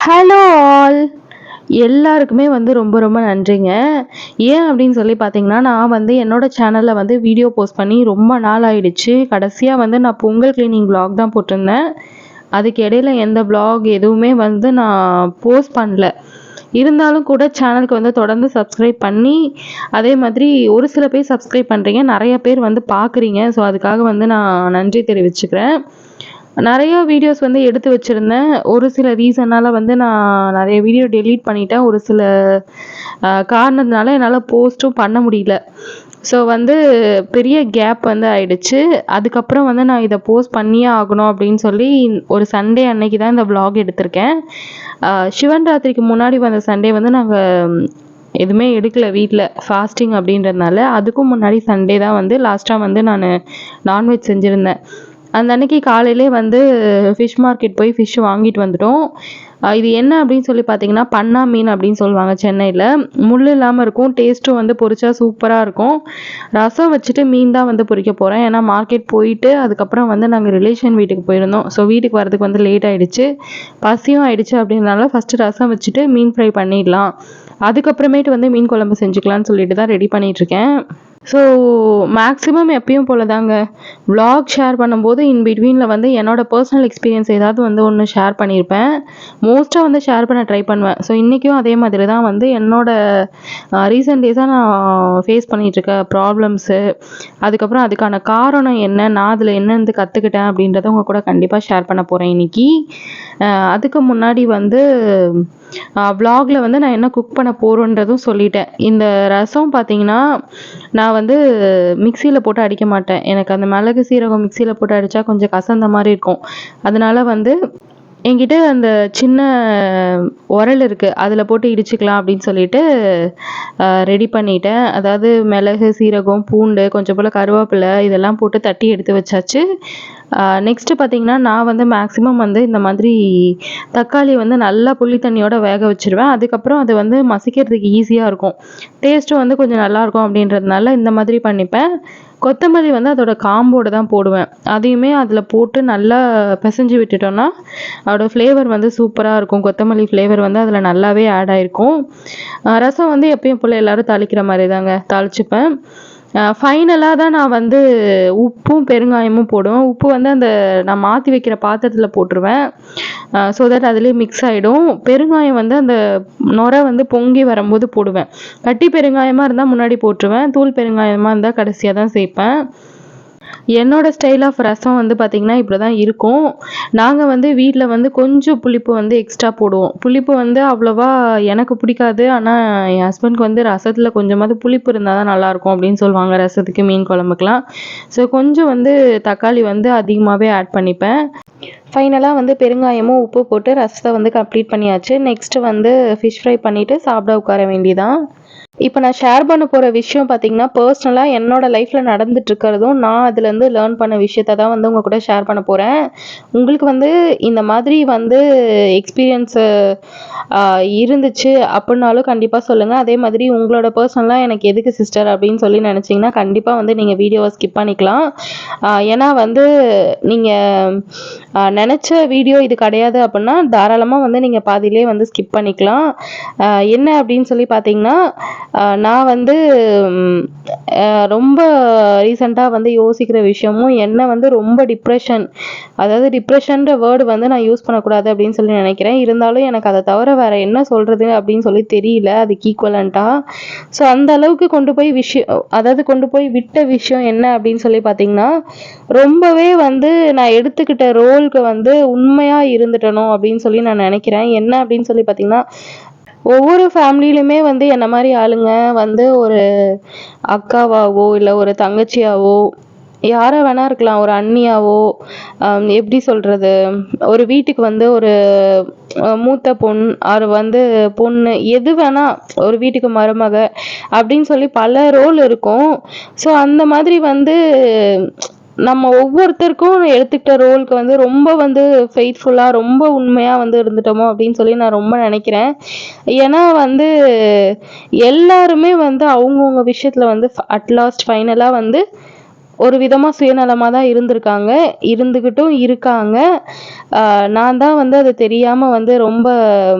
Hello all எல்லாருக்குமே வந்து ரொம்ப ரொம்ப நன்றிங்க. ஏன் அப்படின்னு சொல்லி பார்த்தீங்கன்னா நான் வந்து என்னோட சேனலில் வந்து வீடியோ போஸ்ட் பண்ணி ரொம்ப நாள் ஆயிடுச்சு. கடைசியாக வந்து நான் பொங்கல் கிளீனிங் vlog தான் போட்டிருந்தேன். அதுக்கு இடையில எந்த vlog எதுவுமே வந்து நான் போஸ்ட் பண்ணல. இருந்தாலும் கூட சேனலுக்கு வந்து தொடர்ந்து சப்ஸ்கிரைப் பண்ணி அதே மாதிரி ஒரு சில பேர் சப்ஸ்கிரைப் பண்ணுறீங்க நிறைய பேர் வந்து பார்க்குறீங்க ஸோ அதுக்காக வந்து நான் நன்றி தெரிவிச்சுக்கிறேன். நிறைய வீடியோஸ் வந்து எடுத்து வச்சுருந்தேன். ஒரு சில ரீசனால் வந்து நான் நிறைய வீடியோ டெலீட் பண்ணிட்டேன். ஒரு சில காரணத்தினால என்னால் போஸ்ட்டும் பண்ண முடியல. ஸோ வந்து பெரிய கேப் வந்து ஆயிடுச்சு. அதுக்கப்புறம் வந்து நான் இதை போஸ்ட் பண்ணியே ஆகணும் அப்படின்னு சொல்லி ஒரு சண்டே அன்னைக்கு தான் இந்த விளாக் எடுத்திருக்கேன். சிவன் ராத்திரிக்கு முன்னாடி வந்த சண்டே வந்து நாங்கள் எதுவுமே எடுக்கல வீட்டில் ஃபாஸ்டிங் அப்படின்றதுனால. அதுக்கும் முன்னாடி சண்டே தான் வந்து லாஸ்ட்டாக வந்து நான் நான்வெஜ் செஞ்சுருந்தேன். அந்த அன்னைக்கு காலையிலே வந்து ஃபிஷ் மார்க்கெட் போய் ஃபிஷ் வாங்கிட்டு வந்துட்டோம். இது என்ன அப்படின்னு சொல்லி பார்த்தீங்கன்னா பண்ணா மீன் அப்படின்னு சொல்லுவாங்க சென்னையில். முள் இல்லாமல் இருக்கும் டேஸ்ட்டும் வந்து பொரிச்சா சூப்பராக இருக்கும். ரசம் வச்சுட்டு மீன் தான் வந்து பொரிக்க போகிறேன் ஏன்னா மார்க்கெட் போயிட்டு அதுக்கப்புறம் வந்து நாங்கள் ரிலேஷன் வீட்டுக்கு போயிருந்தோம். ஸோ வீட்டுக்கு வரதுக்கு வந்து லேட் ஆகிடுச்சு பசியும் ஆயிடுச்சு அப்படின்றனால ஃபஸ்ட்டு ரசம் வச்சுட்டு மீன் ஃப்ரை பண்ணிடலாம். அதுக்கப்புறமேட்டு வந்து மீன் குழம்பு செஞ்சுக்கலாம்னு சொல்லிட்டு தான் ரெடி பண்ணிகிட்ருக்கேன் ஸோ மேக்ஸிமம் எப்பயும் போல தாங்க வ்ளாக் ஷேர் பண்ணும்போது இன் பிட்வீனில் வந்து என்னோட பர்சனல் எக்ஸ்பீரியன்ஸ் ஏதாவது வந்து ஒன்று ஷேர் பண்ணியிருப்பேன் மோஸ்ட்டாக வந்து ஷேர் பண்ண ட்ரை பண்ணுவேன். ஸோ இன்றைக்கும் அதே மாதிரி தான் வந்து என்னோட ரீசெண்ட் டேஸாக நான் ஃபேஸ் பண்ணிகிட்ருக்க ப்ராப்ளம்ஸு அதுக்கப்புறம் அதுக்கான காரணம் என்ன நான் அதில் என்னென்னு கற்றுக்கிட்டேன் அப்படின்றத உங்கள் கூட கண்டிப்பாக ஷேர் பண்ண போகிறேன் இன்றைக்கி அதுக்கு முன்னாடி வந்து வ்ளாகில் வந்து நான் என்ன குக் பண்ண போகிறோன்றதும் சொல்லிட்டேன். இந்த ரசம் பார்த்தீங்கன்னா நான் வந்து மிக்சியில் போட்டு அடிக்க மாட்டேன். எனக்கு அந்த மிளகு சீரகம் மிக்சியில் போட்டு அடித்தா கொஞ்சம் கசந்த மாதிரி இருக்கும். அதனால் வந்து என்கிட்ட அந்த சின்ன உரல் இருக்குது அதில் போட்டு இடிச்சுக்கலாம் அப்படின்னு சொல்லிட்டு ரெடி பண்ணிட்டேன். அதாவது மிளகு சீரகம் பூண்டு கொஞ்சம் போல் கருவேப்பிலை இதெல்லாம் போட்டு தட்டி எடுத்து வச்சாச்சு. நெக்ஸ்ட்டு பார்த்தீங்கன்னா நான் வந்து மேக்ஸிமம் வந்து இந்த மாதிரி தக்காளி வந்து நல்லா புளி தண்ணியோட வேக வச்சிருவேன். அதுக்கப்புறம் அது வந்து மசிக்கிறதுக்கு ஈஸியாக இருக்கும். டேஸ்ட்டும் வந்து கொஞ்சம் நல்லாயிருக்கும் அப்படின்றதுனால இந்த மாதிரி பண்ணிப்பேன். கொத்தமல்லி வந்து அதோட காம்போடு தான் போடுவேன். அதையுமே அதில் போட்டு நல்லா பிசைஞ்சு விட்டுட்டோன்னா அதோட ஃப்ளேவர் வந்து சூப்பராக இருக்கும். கொத்தமல்லி ஃப்ளேவர் வந்து அதில் நல்லாவே ஆட் ஆகிருக்கும் ரசம் வந்து எப்பயும் போல் எல்லாரும் தாளிக்கிற மாதிரி தாங்க தாளிச்சுப்பேன். ஃபைனலாக தான் நான் வந்து உப்பும் பெருங்காயமும் போடுவேன். உப்பு வந்து அந்த நான் மாற்றி வைக்கிற பாத்திரத்தில் போட்டுருவேன். ஸோ தட் அதுலேயே மிக்ஸ் ஆகிடும் பெருங்காயம் வந்து அந்த நுரை வந்து பொங்கி வரும்போது போடுவேன். கட்டி பெருங்காயமாக இருந்தால் முன்னாடி போட்டுருவேன். தூள் பெருங்காயமாக இருந்தால் கடைசியாக தான் சேர்ப்பேன் என்னோட ஸ்டைல் ஆஃப் ரசம் வந்து பார்த்திங்கன்னா இப்படி தான் இருக்கும். நாங்கள் வந்து வீட்டில் வந்து கொஞ்சம் புளிப்பு வந்து எக்ஸ்ட்ரா போடுவோம். புளிப்பு வந்து அவ்வளோவா எனக்கு பிடிக்காது. ஆனால் என் ஹஸ்பண்ட்க்கு வந்து ரசத்தில் கொஞ்சமாவது புளிப்பு இருந்தால் தான் நல்லாயிருக்கும் அப்படின்னு சொல்லுவாங்க. ரசத்துக்கு மீன் குழம்புக்கெலாம் ஸோ கொஞ்சம் வந்து தக்காளி வந்து அதிகமாகவே ஆட் பண்ணிப்பேன். ஃபைனலாக வந்து பெருங்காயமும் உப்பு போட்டு ரசத்தை வந்து கம்ப்ளீட் பண்ணியாச்சு. நெக்ஸ்ட்டு வந்து ஃபிஷ் ஃப்ரை பண்ணிவிட்டு சாப்பிட உட்கார வேண்டியதான் இப்போ நான் ஷேர் பண்ண போகிற விஷயம் பார்த்தீங்கன்னா பர்சனலாக என்னோட லைஃப்பில் நடந்துட்டு இருக்கிறதும் நான் அதுலேருந்து லேர்ன் பண்ண விஷயத்த தான் வந்து உங்கள் கூட ஷேர் பண்ண போகிறேன் உங்களுக்கு வந்து இந்த மாதிரி வந்து எக்ஸ்பீரியன்ஸு இருந்துச்சு அப்படின்னாலும் கண்டிப்பாக சொல்லுங்கள் அதே மாதிரி உங்களோட பர்சனலாக எனக்கு எதுக்கு சிஸ்டர் அப்படின்னு சொல்லி நினச்சிங்கன்னா கண்டிப்பாக வந்து நீங்கள் வீடியோவை ஸ்கிப் பண்ணிக்கலாம். ஏன்னா வந்து நீங்கள் நினச்ச வீடியோ இது கிடையாது அப்படின்னா தாராளமாக வந்து நீங்கள் பாதியிலே வந்து ஸ்கிப் பண்ணிக்கலாம். என்ன அப்படின்னு சொல்லி பார்த்தீங்கன்னா நான் வந்து ரொம்ப ரீசெண்டாக வந்து யோசிக்கிற விஷயமும் என்ன வந்து ரொம்ப டிப்ரெஷன் அதாவது டிப்ரெஷன்ற வேர்டு வந்து நான் யூஸ் பண்ணக்கூடாது அப்படின்னு சொல்லி நினைக்கிறேன். இருந்தாலும் எனக்கு அதை தவிர வேற என்ன சொல்கிறது அப்படின்னு சொல்லி தெரியல. அதுக்கு ஈக்குவலண்ட்டாக ஸோ அந்த அளவுக்கு கொண்டு போய் விஷயம் அதாவது கொண்டு போய் விட்ட விஷயம் என்ன அப்படின்னு சொல்லி பார்த்தீங்கன்னா ரொம்பவே வந்து நான் எடுத்துக்கிட்ட ரோலுக்கு வந்து உண்மையாக இருந்துட்டணும் அப்படின்னு சொல்லி நான் நினைக்கிறேன். என்ன அப்படின்னு சொல்லி பார்த்தீங்கன்னா ஒவ்வொரு ஃபேமிலியிலுமே வந்து என்ன மாதிரி ஆளுங்க? வந்து ஒரு அக்காவாவோ இல்லை ஒரு தங்கச்சியாவோ யாரை வேணா இருக்கலாம். ஒரு அண்ணியாவோ எப்படி சொல்றது? ஒரு வீட்டுக்கு வந்து ஒரு மூத்த பொண் அவர் வந்து பொண்ணு எது வேணா ஒரு வீட்டுக்கு மருமக அப்படின்னு சொல்லி பல ரோல் இருக்கும். ஸோ அந்த மாதிரி வந்து நம்ம ஒவ்வொருத்தருக்கும் எடுத்துக்கிட்ட ரோலுக்கு வந்து ரொம்ப வந்து ஃபெய்த்ஃபுல்லாக ரொம்ப உண்மையாக வந்து இருந்துட்டோமோ அப்படின்னு சொல்லி நான் ரொம்ப நினைக்கிறேன். ஏன்னா வந்து எல்லாருமே வந்து அவங்கவுங்க விஷயத்தில் வந்து அட்லாஸ்ட் ஃபைனலாக வந்து ஒரு விதமாக சுயநலமாக தான் இருந்திருக்காங்க. இருந்துக்கிட்டும் இருக்காங்க. நான் தான் வந்து அது தெரியாமல் வந்து ரொம்ப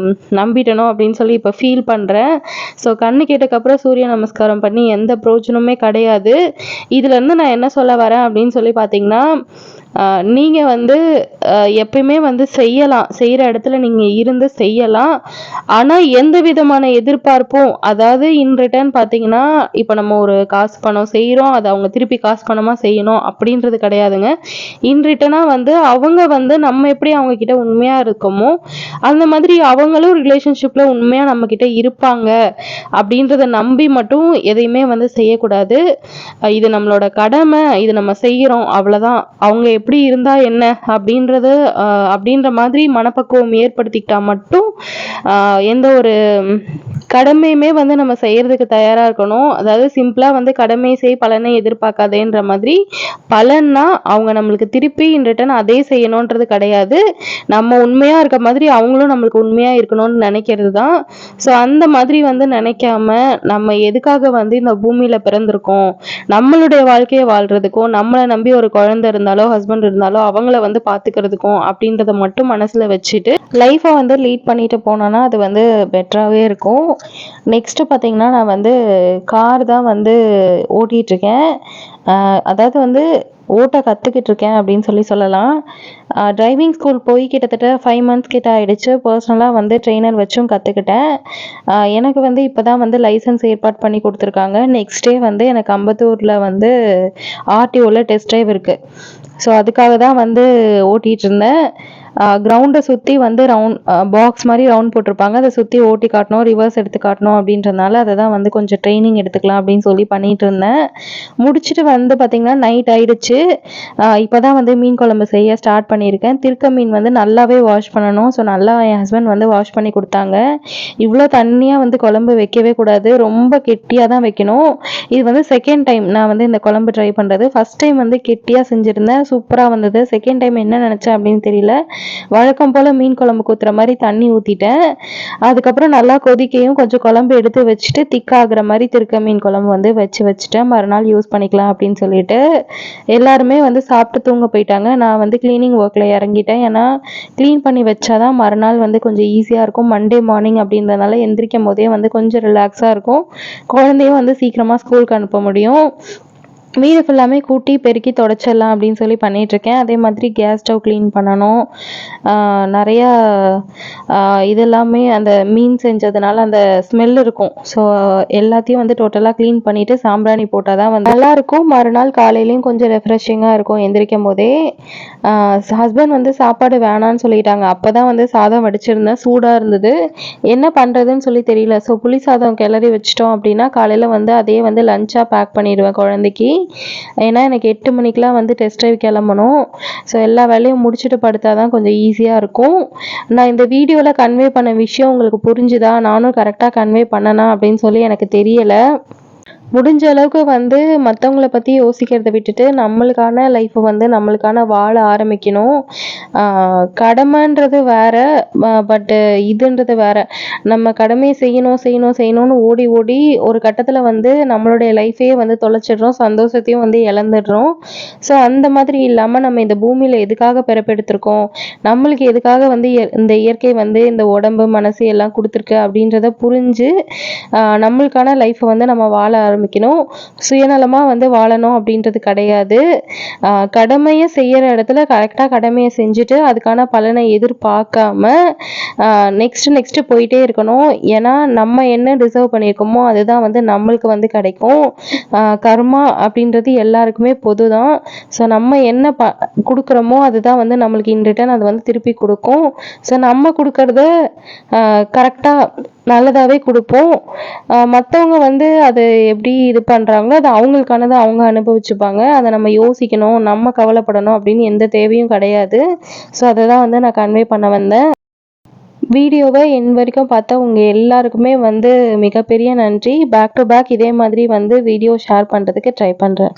ம், நம்பிட்டனோ அப்படின்னு சொல்லி இப்போ ஃபீல் பண்ணுறேன் ஸோ கண்ணு கேட்டக்கப்புறம் சூரிய நமஸ்காரம் பண்ணி எந்த பிரோஜனமே கிடையாது. இதுலேருந்து நான் என்ன சொல்ல வரேன் அப்படின்னு சொல்லி பார்த்தீங்கன்னா நீங்கள் வந்து எப்பயுமே வந்து செய்யலாம். செய்கிற இடத்துல நீங்கள் இருந்து செய்யலாம். ஆனால் எந்த விதமான எதிர்பார்ப்பும் அதாவது இன் ரிட்டர்ன் பார்த்தீங்கன்னா இப்போ நம்ம ஒரு காசு பணம் செய்கிறோம் அதை அவங்க திருப்பி காசு பணமாக செய்யணும் அப்படின்றது கிடையாதுங்க. இன் ரிட்டனாக வந்து அவங்க வந்து நம்ம எப்படி அவங்க கிட்ட இருக்கோமோ அந்த மாதிரி அவங்களும் ரிலேஷன்ஷிப்பில் உண்மையாக நம்ம கிட்ட இருப்பாங்க. அப்படின்றத நம்பி மட்டும் எதையுமே வந்து செய்யக்கூடாது. இது நம்மளோட கடமை இது நம்ம செய்கிறோம் அவ்வளோதான் அவங்க எப்படி இருந்தா என்ன அப்படின்றது அஹ் அப்படின்ற மாதிரி மனப்பக்குவம் ஏற்படுத்திக்கிட்டா மட்டும் ஆஹ் எந்த ஒரு கடமையுமே வந்து நம்ம செய்யறதுக்கு தயாரா இருக்கணும். அதாவது சிம்பிளா வந்து கடமை செய் பலனை எதிர்பார்க்காதேன்ற மாதிரி பலன்னா அவங்க நம்மளுக்கு திருப்பி இன் ரிட்டர்ன் அதே செய்யணுன்றது கிடையாது. நம்ம உண்மையா இருக்க மாதிரி அவங்களும் நம்மளுக்கு உண்மையா இருக்கணும்னு நினைக்கிறது தான். ஸோ அந்த மாதிரி வந்து நினைக்காம நம்ம எதுக்காக வந்து இந்த பூமியில பிறந்திருக்கோம்? நம்மளுடைய வாழ்க்கையை வாழ்றதுக்கும் நம்மளை நம்பி ஒரு குழந்தை இருந்தாலோ ஹஸ்பண்ட் இருந்தாலோ அவங்கள வந்து பாத்துக்கிறதுக்கும் அப்படின்றத மட்டும் மனசுல வச்சுட்டு லைஃப்பை வந்து லீட் பண்ணிட்டு போனோம்னா அது வந்து பெட்டராகவே இருக்கும். நெக்ஸ்ட் பார்த்தீங்கன்னா நான் வந்து கார் தான் வந்து ஓட்டிகிட்டு இருக்கேன் அதாவது வந்து ஓட்ட கற்றுக்கிட்டு இருக்கேன் அப்படின்னு சொல்லி சொல்லலாம். டிரைவிங் ஸ்கூல் போய் கிட்டத்தட்ட ஃபைவ் மந்த்ஸ் கிட்ட ஆகிடுச்சு பர்சனலாக வந்து ட்ரெயினர் வச்சும் கற்றுக்கிட்டேன் எனக்கு வந்து இப்போ தான் வந்து லைசன்ஸ் ஏற்பாடு பண்ணி கொடுத்துருக்காங்க. நெக்ஸ்ட் டே வந்து எனக்கு அம்பத்தூரில் வந்து ஆர்டிஓவில் டெஸ்ட் ட்ரைவ் இருக்குது ஸோ அதுக்காக தான் வந்து ஓட்டிகிட்டு இருந்தேன் கிரவுண்டை சுற்றி வந்து ரவுண்ட் பாக்ஸ் மாதிரி ரவுண்ட் போட்டிருப்பாங்க. அதை சுற்றி ஓட்டி காட்டணும் ரிவர்ஸ் எடுத்து காட்டணும் அப்படின்றதுனால அதை தான் வந்து கொஞ்சம் ட்ரைனிங் எடுத்துக்கலாம் அப்படின்னு சொல்லி பண்ணிட்டு இருந்தேன். முடிச்சுட்டு வந்து பார்த்திங்கன்னா நைட் ஆயிடுச்சு. இப்போ தான் வந்து மீன் குழம்பு செய்ய ஸ்டார்ட் பண்ணியிருக்கேன். திருக்க மீன் வந்து நல்லாவே வாஷ் பண்ணணும். ஸோ நல்லா என் ஹஸ்பண்ட் வந்து வாஷ் பண்ணி கொடுத்தாங்க. இவ்வளோ தண்ணியாக வந்து குழம்பு வைக்கவே கூடாது. ரொம்ப கெட்டியாக தான் வைக்கணும். இது வந்து செகண்ட் டைம் நான் வந்து இந்த குழம்பு ட்ரை பண்ணுறது ஃபர்ஸ்ட் டைம் வந்து கெட்டியாக செஞ்சுருந்தேன். சூப்பராக வந்தது. செகண்ட் டைம் என்ன நினச்சேன் அப்படின்னு தெரியல. வழக்கம் போல் மீன் குழம்பு ஊற்றுற மாதிரி தண்ணி ஊற்றிட்டேன் அதுக்கப்புறம் நல்லா கொதிக்கையும் கொஞ்சம் குழம்பு எடுத்து வச்சுட்டு திக்காகிற மாதிரி திருக்க மீன் குழம்பு வந்து வச்சு வச்சுட்டேன். மறுநாள் யூஸ் பண்ணிக்கலாம் அப்படின்னு சொல்லிட்டு எல்லாருமே வந்து சாப்பிட்டு தூங்க போயிட்டாங்க. நான் வந்து க்ளீனிங் ஒர்க்கில் இறங்கிட்டேன். ஏன்னா க்ளீன் பண்ணி வச்சாதான் மறுநாள் வந்து கொஞ்சம் ஈஸியாக இருக்கும். மண்டே மார்னிங் அப்படின்றதுனால எந்திரிக்கும் போதே வந்து கொஞ்சம் ரிலாக்ஸாக இருக்கும். குழந்தையும் வந்து சீக்கிரமாக ஸ்கூலுக்கு அனுப்ப முடியும். வீடு ஃபுல்லாமே கூட்டி பெருக்கி தொடச்சிடலாம் அப்படின்னு சொல்லி பண்ணிகிட்ருக்கேன் அதே மாதிரி கேஸ் ஸ்டவ் க்ளீன் பண்ணணும். நிறையா இதெல்லாமே அந்த மீன் செஞ்சதுனால அந்த ஸ்மெல் இருக்கும். ஸோ எல்லாத்தையும் வந்து டோட்டலாக க்ளீன் பண்ணிவிட்டு சாம்பிராணி போட்டால் தான் வந்து நல்லாயிருக்கும். மறுநாள் காலையிலையும் கொஞ்சம் ரெஃப்ரெஷிங்காக இருக்கும் எந்திரிக்கும் போதே. ஹஸ்பண்ட் வந்து சாப்பாடு வேணான்னு சொல்லிட்டாங்க. அப்போ தான் வந்து சாதம் வடிச்சிருந்தேன். சூடாக இருந்தது. என்ன பண்ணுறதுன்னு சொல்லி தெரியல. ஸோ புளி சாதம் கிளறி வச்சிட்டோம் அப்படின்னா காலையில் வந்து அதே வந்து லஞ்சாக பேக் பண்ணிடுவேன் குழந்தைக்கு. ஏன்னா எனக்கு எட்டு மணிக்கெலாம் வந்து டெஸ்ட் ட்ரைவ் கிளம்பணும். ஸோ எல்லா வேலையும் முடிச்சுட்டு படுத்தா தான் கொஞ்சம் ஈஸியாக இருக்கும். நான் இந்த வீடியோவில் கன்வே பண்ண விஷயம் உங்களுக்கு புரிஞ்சுதா? நானும் கரெக்டாக கன்வே பண்ணனா அப்படின்னு சொல்லி எனக்கு தெரியலை. முடிஞ்ச அளவுக்கு வந்து மற்றவங்கள பற்றி யோசிக்கிறத விட்டுட்டு நம்மளுக்கான லைஃப்பை வந்து நம்மளுக்கான வாழ ஆரம்பிக்கணும். கடமைன்றது வேற பட்டு இதுன்றது வேற. நம்ம கடமையை செய்யணும் செய்யணும் செய்யணும்னு ஓடி ஓடி ஒரு கட்டத்தில் வந்து நம்மளுடைய லைஃபையே வந்து தொலைச்சிடுறோம் சந்தோஷத்தையும் வந்து இழந்துடுறோம். ஸோ அந்த மாதிரி இல்லாமல் நம்ம இந்த பூமியில் எதுக்காக பிறப்பெடுத்திருக்கோம்? நம்மளுக்கு எதுக்காக வந்து இந்த இயற்கை வந்து இந்த உடம்பு மனசு எல்லாம் கொடுத்துருக்கு அப்படின்றத புரிஞ்சு நம்மளுக்கான லைஃப்பை வந்து நம்ம வாழ ஆரம்பிக்கணும். சுயநலமாக வந்து வாழணும் அப்படின்றது கிடையாது. கடமையை செய்கிற இடத்துல கரெக்டாக கடமையை செஞ்சுட்டு அதுக்கான பலனை எதிர்பார்க்காம நெக்ஸ்ட்டு நெக்ஸ்ட்டு போயிட்டே இருக்கணும். ஏன்னா நம்ம என்ன டிசர்வ் பண்ணியிருக்கோமோ அதுதான் வந்து நம்மளுக்கு வந்து கிடைக்கும். கர்மா அப்படின்றது எல்லாருக்குமே பொது தான் ஸோ நம்ம என்ன ப கொடுக்குறோமோ அதுதான் வந்து நம்மளுக்கு இன் ரிட்டர்ன் அது வந்து திருப்பி கொடுக்கும். ஸோ நம்ம கொடுக்கறத கரெக்டாக நல்லதாகவே கொடுப்போம். மற்றவங்க வந்து அது எப்படி இது பண்ணுறாங்களோ அது அவங்களுக்கானதை அவங்க அனுபவிச்சுப்பாங்க. அதை நம்ம யோசிக்கணும் நம்ம கவலைப்படணும் அப்படின்னு எந்த தேவையும் கிடையாது. ஸோ அதை தான் வந்து நான் கன்வே பண்ண வந்தேன். வீடியோவை என் வரைக்கும் பார்த்தா உங்கள் எல்லாருக்குமே வந்து மிகப்பெரிய நன்றி. பேக் டு பேக் இதே மாதிரி வந்து வீடியோ ஷேர் பண்ணுறதுக்கு ட்ரை பண்ணுறேன்